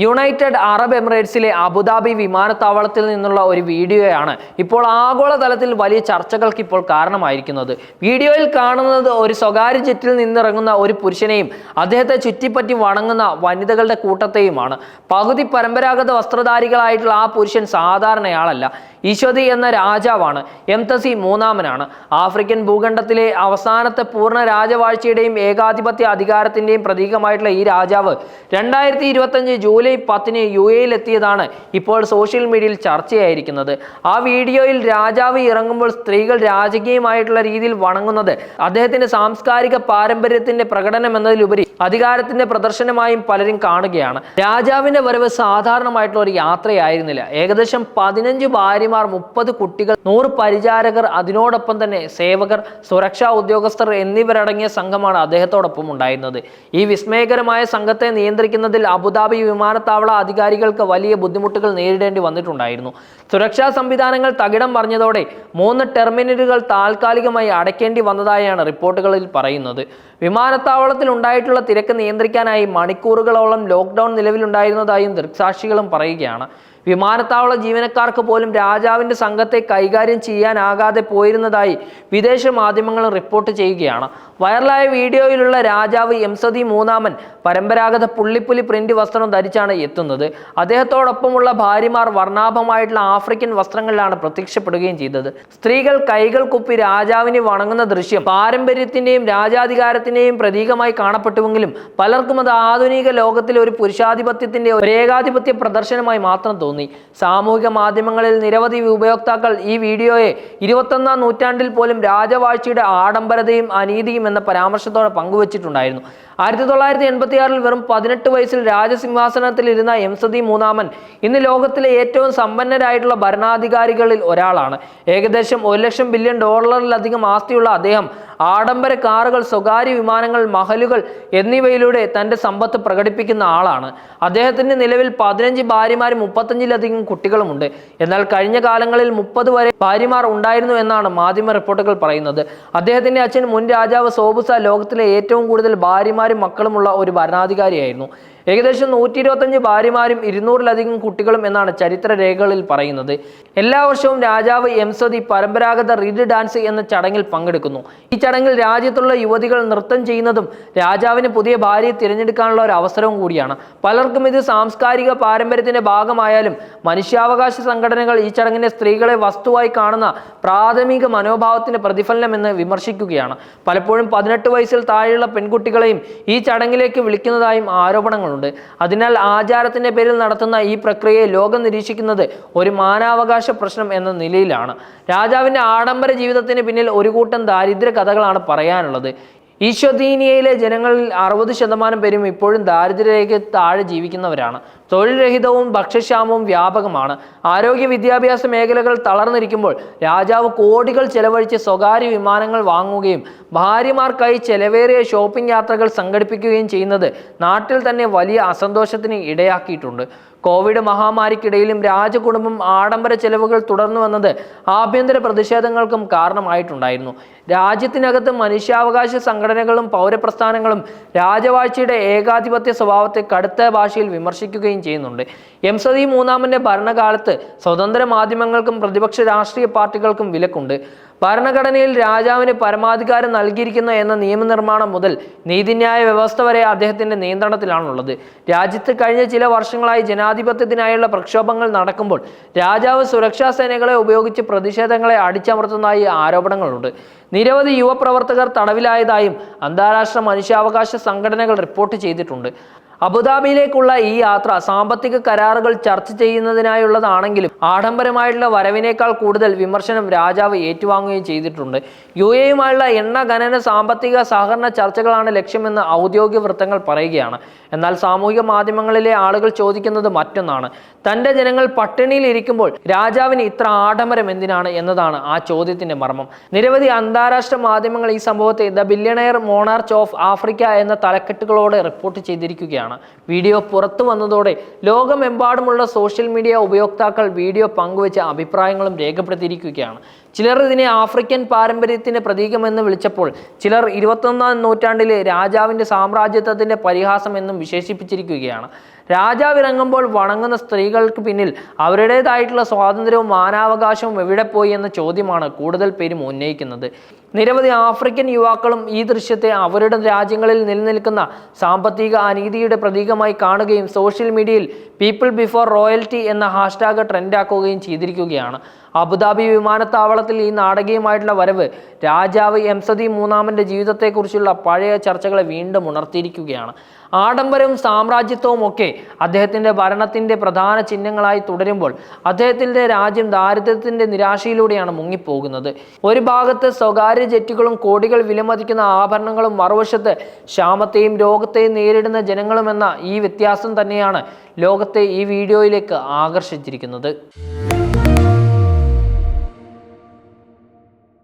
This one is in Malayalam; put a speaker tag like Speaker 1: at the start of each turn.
Speaker 1: യുണൈറ്റഡ് അറബ് എമിറേറ്റ്സിലെ അബുദാബി വിമാനത്താവളത്തിൽ നിന്നുള്ള ഒരു വീഡിയോയാണ് ഇപ്പോൾ ആഗോളതലത്തിൽ വലിയ ചർച്ചകൾക്ക് ഇപ്പോൾ കാരണമായിരിക്കുന്നത്. വീഡിയോയിൽ കാണുന്നത് ഒരു സ്വകാര്യ ജെറ്റിൽ നിന്നിറങ്ങുന്ന ഒരു പുരുഷനെയും അദ്ദേഹത്തെ ചുറ്റിപ്പറ്റി വണങ്ങുന്ന വനിതകളുടെ കൂട്ടത്തെയുമാണ്. പകുതി പരമ്പരാഗത വസ്ത്രധാരികളായിട്ടുള്ള ആ പുരുഷൻ സാധാരണയാളല്ല. ഈശ്വതി എന്ന രാജാവാണ്. എംതസി മൂന്നാമനാണ്. ആഫ്രിക്കൻ ഭൂഖണ്ഡത്തിലെ അവസാനത്തെ പൂർണ രാജവാഴ്ചയുടെയും ഏകാധിപത്യ അധികാരത്തിന്റെയും പ്രതീകമായിട്ടുള്ള ഈ രാജാവ് രണ്ടായിരത്തി ഇരുപത്തഞ്ച് ജൂലൈ പത്തിന് യു എത്തിയതാണ് ഇപ്പോൾ സോഷ്യൽ മീഡിയയിൽ ചർച്ചയായിരിക്കുന്നത്. ആ വീഡിയോയിൽ രാജാവ് ഇറങ്ങുമ്പോൾ സ്ത്രീകൾ രാജകീയമായിട്ടുള്ള രീതിയിൽ വണങ്ങുന്നത് അദ്ദേഹത്തിന്റെ സാംസ്കാരിക പാരമ്പര്യത്തിന്റെ പ്രകടനം എന്നതിലുപരി അധികാരത്തിന്റെ പ്രദർശനമായും പലരും കാണുകയാണ്. രാജാവിന്റെ വരവ് സാധാരണമായിട്ടുള്ള ഒരു യാത്രയായിരുന്നില്ല. ഏകദേശം പതിനഞ്ച് ഭാര്യമാർ മുപ്പത് കുട്ടികൾ നൂറ് പരിചാരകർ അതിനോടൊപ്പം തന്നെ സേവകർ സുരക്ഷാ ഉദ്യോഗസ്ഥർ എന്നിവരടങ്ങിയ സംഘമാണ് അദ്ദേഹത്തോടൊപ്പം ഉണ്ടായിരുന്നത്. ഈ വിസ്മയകരമായ സംഘത്തെ നിയന്ത്രിക്കുന്നതിൽ അബുദാബി വിമാനത്താവള അധികാരികൾക്ക് വലിയ ബുദ്ധിമുട്ടുകൾ നേരിടേണ്ടി വന്നിട്ടുണ്ടായിരുന്നു. സുരക്ഷാ സംവിധാനങ്ങൾ തകിടം പറഞ്ഞതോടെ മൂന്ന് ടെർമിനലുകൾ താൽക്കാലികമായി അടയ്ക്കേണ്ടി വന്നതായാണ് റിപ്പോർട്ടുകളിൽ പറയുന്നത്. വിമാനത്താവളത്തിൽ ഉണ്ടായിട്ടുള്ള തിരക്ക് നിയന്ത്രിക്കാനായി മണിക്കൂറുകളോളം ലോക്ക്ഡൌൺ നിലവിലുണ്ടായിരുന്നതായും ദൃക്സാക്ഷികളും പറയുകയാണ്. വിമാനത്താവള ജീവനക്കാർക്ക് പോലും രാജാവിന്റെ സംഘത്തെ കൈകാര്യം ചെയ്യാനാകാതെ പോയിരുന്നതായി വിദേശ മാധ്യമങ്ങൾ റിപ്പോർട്ട് ചെയ്യുകയാണ്. വൈറലായ വീഡിയോയിലുള്ള രാജാവ് എംസദി മൂന്നാമൻ പരമ്പരാഗത പുള്ളിപ്പുലി പ്രിന്റ് വസ്ത്രം ധരിച്ചാണ് എത്തുന്നത്. അദ്ദേഹത്തോടൊപ്പമുള്ള ഭാര്യമാർ വർണാഭമായിട്ടുള്ള ആഫ്രിക്കൻ വസ്ത്രങ്ങളിലാണ് പ്രത്യക്ഷപ്പെടുകയും ചെയ്തത്. സ്ത്രീകൾ കൈകൾ കുപ്പി രാജാവിനെ വണങ്ങുന്ന ദൃശ്യം പാരമ്പര്യത്തിന്റെയും രാജാധികാരത്തിന്റെയും പ്രതീകമായി കാണപ്പെട്ടുവെങ്കിലും പലർക്കും അത് ആധുനിക ലോകത്തിലെ ഒരു പുരുഷാധിപത്യത്തിന്റെ ഒരു ഏകാധിപത്യ പ്രദർശനമായി മാത്രം തോന്നി. സാമൂഹിക മാധ്യമങ്ങളിൽ നിരവധി ഉപയോക്താക്കൾ ഈ വീഡിയോയെ ഇരുപത്തൊന്നാം നൂറ്റാണ്ടിൽ പോലും രാജവാഴ്ചയുടെ ആഡംബരതയും അനീതിയും എന്ന പരാമർശത്തോടെ പങ്കുവച്ചിട്ടുണ്ടായിരുന്നു. ആയിരത്തി തൊള്ളായിരത്തി എൺപത്തി ആറിൽ വെറും പതിനെട്ട് വയസ്സിൽ രാജസിംഹാസനത്തിൽ ഇരുന്ന എംസദി മൂന്നാമൻ ഇന്ന് ലോകത്തിലെ ഏറ്റവും സമ്പന്നരായിട്ടുള്ള ഭരണാധികാരികളിൽ ഒരാളാണ്. ഏകദേശം ഒരു ലക്ഷം ബില്യൺ ഡോളറിലധികം ആസ്തിയുള്ള അദ്ദേഹം ആഡംബര കാറുകൾ സ്വകാര്യ വിമാനങ്ങൾ മഹലുകൾ എന്നിവയിലൂടെ തന്റെ സമ്പത്ത് പ്രകടിപ്പിക്കുന്ന ആളാണ്. അദ്ദേഹത്തിന്റെ നിലവിൽ പതിനഞ്ച് ഭാര്യമാരും മുപ്പത്തഞ്ചിലധികം കുട്ടികളുമുണ്ട്. എന്നാൽ കഴിഞ്ഞ കാലങ്ങളിൽ മുപ്പത് വരെ ഭാര്യമാർ ഉണ്ടായിരുന്നു എന്നാണ് മാധ്യമ റിപ്പോർട്ടുകൾ പറയുന്നത്. അദ്ദേഹത്തിന്റെ അച്ഛൻ മുൻ രാജാവ് സോബുസ ലോകത്തിലെ ഏറ്റവും കൂടുതൽ ഭാര്യമാരും മക്കളുമുള്ള ഒരു ഭരണാധികാരിയായിരുന്നു. ഏകദേശം നൂറ്റി ഇരുപത്തഞ്ച് ഭാര്യമാരും ഇരുന്നൂറിലധികം കുട്ടികളും എന്നാണ് ചരിത്ര രേഖകളിൽ പറയുന്നത്. എല്ലാ വർഷവും രാജാവ് എംസദി പരമ്പരാഗത റീഡ് ഡാൻസ് എന്ന ചടങ്ങിൽ പങ്കെടുക്കുന്നു. ഈ ചടങ്ങിൽ രാജ്യത്തുള്ള യുവതികൾ നൃത്തം ചെയ്യുന്നതും രാജാവിന് പുതിയ ഭാര്യയെ തിരഞ്ഞെടുക്കാനുള്ള ഒരു അവസരവും കൂടിയാണ്. പലർക്കും ഇത് സാംസ്കാരിക പാരമ്പര്യത്തിന്റെ ഭാഗമായാലും മനുഷ്യാവകാശ സംഘടനകൾ ഈ ചടങ്ങിനെ സ്ത്രീകളെ വസ്തുവായി കാണുന്ന പ്രാഥമിക മനോഭാവത്തിന്റെ പ്രതിഫലനം എന്ന് വിമർശിക്കുകയാണ്. പലപ്പോഴും പതിനെട്ട് വയസ്സിൽ താഴെയുള്ള പെൺകുട്ടികളെയും ഈ ചടങ്ങിലേക്ക് വിളിക്കുന്നതായും ആരോപണങ്ങളുണ്ട്. അതിനാൽ ആചാരത്തിന്റെ പേരിൽ നടത്തുന്ന ഈ പ്രക്രിയയെ ലോകം നിരീക്ഷിക്കുന്നത് ഒരു മാനാവകാശ പ്രശ്നം എന്ന നിലയിലാണ്. രാജാവിന്റെ ആഡംബര ജീവിതത്തിന് പിന്നിൽ ഒരു കൂട്ടം ദാരിദ്ര്യ കഥകളാണ് പറയാനുള്ളത്. ഈശ്വദീനിയയിലെ ജനങ്ങളിൽ അറുപത് ശതമാനം പേരും ഇപ്പോഴും ദാരിദ്ര്യരേഖ താഴെ ജീവിക്കുന്നവരാണ്. തൊഴിൽരഹിതവും ഭക്ഷ്യക്ഷാമവും വ്യാപകമാണ്. ആരോഗ്യ വിദ്യാഭ്യാസ മേഖലകൾ തളർന്നിരിക്കുമ്പോൾ രാജാവ് കോടികൾ ചെലവഴിച്ച് സ്വകാര്യ വിമാനങ്ങൾ വാങ്ങുകയും ഭാര്യമാർക്കായി ചെലവേറിയ ഷോപ്പിംഗ് യാത്രകൾ സംഘടിപ്പിക്കുകയും ചെയ്യുന്നത് നാട്ടിൽ തന്നെ വലിയ അസന്തോഷത്തിന് ഇടയാക്കിയിട്ടുണ്ട്. കോവിഡ് മഹാമാരിക്കിടയിലും രാജകുടുംബം ആഡംബര ചെലവുകൾ തുടർന്നു വന്നത് ആഭ്യന്തര പ്രതിഷേധങ്ങൾക്കും കാരണമായിട്ടുണ്ടായിരുന്നു. രാജ്യത്തിനകത്ത് മനുഷ്യാവകാശ സംഘടനകളും പൗരപ്രസ്ഥാനങ്ങളും രാജവാഴ്ചയുടെ ഏകാധിപത്യ സ്വഭാവത്തെ കടുത്ത ഭാഷയിൽ വിമർശിക്കുകയും ചെയ്യുന്നുണ്ട്. എം സതി മൂന്നാമന്റെ ഭരണകാലത്ത് സ്വതന്ത്ര മാധ്യമങ്ങൾക്കും പ്രതിപക്ഷ രാഷ്ട്രീയ പാർട്ടികൾക്കും വിലക്കുണ്ട്. ഭരണഘടനയിൽ രാജാവിന് പരമാധികാരം നൽകിയിരിക്കുന്ന എന്ന നിയമനിർമ്മാണം മുതൽ നീതിന്യായ വ്യവസ്ഥ വരെ അദ്ദേഹത്തിന്റെ നിയന്ത്രണത്തിലാണുള്ളത്. രാജ്യത്ത് കഴിഞ്ഞ ചില വർഷങ്ങളായി ജനാധിപത്യത്തിനായുള്ള പ്രക്ഷോഭങ്ങൾ നടക്കുമ്പോൾ രാജാവ് സുരക്ഷാ സേനകളെ ഉപയോഗിച്ച് പ്രതിഷേധങ്ങളെ അടിച്ചമർത്തുന്നതായി ആരോപണങ്ങളുണ്ട്. നിരവധി യുവപ്രവർത്തകർ തടവിലായതായും അന്താരാഷ്ട്ര മനുഷ്യാവകാശ സംഘടനകൾ റിപ്പോർട്ട് ചെയ്തിട്ടുണ്ട്. അബുദാബിയിലേക്കുള്ള ഈ യാത്ര സാമ്പത്തിക കരാറുകൾ ചർച്ച ചെയ്യുന്നതിനായുള്ളതാണെങ്കിലും ആഡംബരമായിട്ടുള്ള വരവിനേക്കാൾ കൂടുതൽ വിമർശനം രാജാവ് ഏറ്റുവാങ്ങുകയും ചെയ്തിട്ടുണ്ട്. യു എയുമായുള്ള എണ്ണ ഖനന സാമ്പത്തിക സഹകരണ ചർച്ചകളാണ് ലക്ഷ്യമെന്ന് ഔദ്യോഗിക വൃത്തങ്ങൾ പറയുകയാണ്. എന്നാൽ സാമൂഹിക മാധ്യമങ്ങളിലെ ആളുകൾ ചോദിക്കുന്നത് മറ്റൊന്നാണ്. തന്റെ ജനങ്ങൾ പട്ടിണിയിൽ ഇരിക്കുമ്പോൾ രാജാവിന് ഇത്ര ആഡംബരം എന്തിനാണ് എന്നതാണ് ആ ചോദ്യത്തിന്റെ മർമ്മം. നിരവധി അന്താരാഷ്ട്ര മാധ്യമങ്ങൾ ഈ സംഭവത്തെ the billionaire monarch of Africa എന്ന തലക്കെട്ടുകളോടെ റിപ്പോർട്ട് ചെയ്തിരിക്കുകയാണ്. വീഡിയോ പുറത്തു വന്നതോടെ ലോകമെമ്പാടുമുള്ള സോഷ്യൽ മീഡിയ ഉപയോക്താക്കൾ വീഡിയോ പങ്കുവച്ച അഭിപ്രായങ്ങളും രേഖപ്പെടുത്തിയിരിക്കുകയാണ്. ചിലർ ഇതിനെ ആഫ്രിക്കൻ പാരമ്പര്യത്തിന്റെ പ്രതീകമെന്ന് വിളിച്ചപ്പോൾ ചിലർ ഇരുപത്തൊന്നാം നൂറ്റാണ്ടിലെ രാജാവിന്റെ സാമ്രാജ്യത്വത്തിന്റെ പരിഹാസം എന്നും വിശേഷിപ്പിച്ചിരിക്കുകയാണ്. രാജാവ് ഇറങ്ങുമ്പോൾ വണങ്ങുന്ന സ്ത്രീകൾക്ക് പിന്നിൽ അവരുടേതായിട്ടുള്ള സ്വാതന്ത്ര്യവും മാനാവകാശവും എവിടെ പോയി എന്ന ചോദ്യമാണ് കൂടുതൽ പേരും ഉന്നയിക്കുന്നത്. നിരവധി ആഫ്രിക്കൻ യുവാക്കളും ഈ ദൃശ്യത്തെ അവരുടെ രാജ്യങ്ങളിൽ നിലനിൽക്കുന്ന സാമ്പത്തിക അനീതിയുടെ പ്രതീകമായി കാണുകയും സോഷ്യൽ മീഡിയയിൽ പീപ്പിൾ ബിഫോർ റോയൽറ്റി എന്ന ഹാഷ്ടാഗ് ട്രെൻഡാക്കുകയും ചെയ്തിരിക്കുകയാണ്. അബുദാബി വിമാനത്താവളത്തിൽ ഈ നാടകീയമായിട്ടുള്ള വരവ് രാജാവ് എംസദി മൂന്നാമന്റെ ജീവിതത്തെക്കുറിച്ചുള്ള പഴയ ചർച്ചകളെ വീണ്ടും ഉണർത്തിയിരിക്കുകയാണ്. ആഡംബരവും സാമ്രാജ്യത്വവും ഒക്കെ അദ്ദേഹത്തിന്റെ ഭരണത്തിന്റെ പ്രധാന ചിഹ്നങ്ങളായി തുടരുമ്പോൾ അദ്ദേഹത്തിന്റെ രാജ്യം ദാരിദ്ര്യത്തിന്റെ നിരാശയിലൂടെയാണ് മുങ്ങിപ്പോകുന്നത്. ഒരു ഭാഗത്ത് സ്വകാര്യ ജെറ്റുകളും കോടികൾ വിലമതിക്കുന്ന ആഭരണങ്ങളും മറുവശത്ത് ക്ഷാമത്തെയും രോഗത്തെയും നേരിടുന്ന ജനങ്ങളുമെന്ന ഈ വ്യത്യാസം തന്നെയാണ് ലോകത്തെ ഈ വീഡിയോയിലേക്ക് ആകർഷിച്ചിരിക്കുന്നത്.